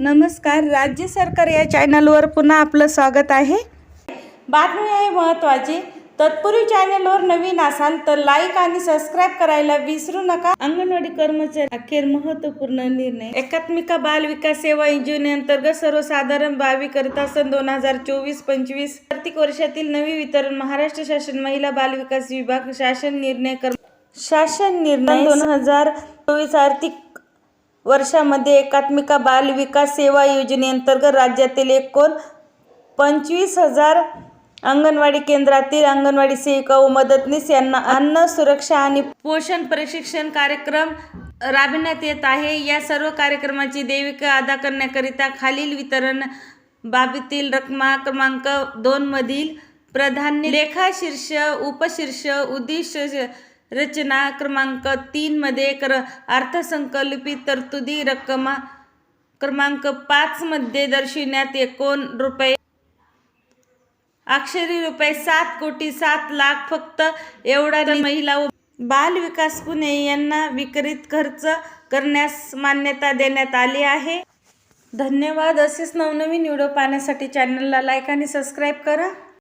नमस्कार राज्य सरकार या चॅनलवर पुन्हा आपलं स्वागत आहे. बातमी आहे महत्त्वाची. तत्पूर्वी चॅनलवर नवीन असाल तर लाईक आणि सबस्क्राईब करायला विसरू नका. अंगणवाडी कर्मचारी अखेर महत्त्वपूर्ण निर्णय. एकात्मिका बाल विकास सेवा योजनेअंतर्गत सर्वसाधारण बावीकरिता सन दोन हजार चोवीस पंचवीस आर्थिक वर्षातील नवी वितरण महाराष्ट्र शासन महिला बाल विकास विभाग शासन निर्णय कर शासन निर्णय दोन हजार चोवीस आर्थिक वर्षामध्ये एकात्मिका बाल विकास सेवा योजनेअंतर्गत राज्यातील एकूण पंचवीस हजार अंगणवाडी केंद्रातील अंगणवाडी सेविका व मदतनीस यांना अन्न सुरक्षा आणि पोषण प्रशिक्षण कार्यक्रम राबविण्यात येत आहे. या सर्व कार्यक्रमाची देविका अदा करण्याकरिता खालील वितरण बाबीतील रकमा क्रमांक दोनमधील प्राधान्य लेखा शीर्ष उपशीर्ष उद्दिष्ट रचना क्रमांक तीन मध्ये कर अर्थसंकल्पित तरतुदी रक्कमा क्रमांक पाच मध्ये दर्शविण्यात एकूण रुपये. अक्षरी रुपये सात कोटी सात लाख फक्त एवढा महिला व बाल विकास पुणे यांना विक्रीत खर्च करण्यास मान्यता देण्यात आली आहे. धन्यवाद. असेच नवनवीन व्हिडिओ पाहण्यासाठी चॅनलला लाईक आणि सबस्क्राईब करा.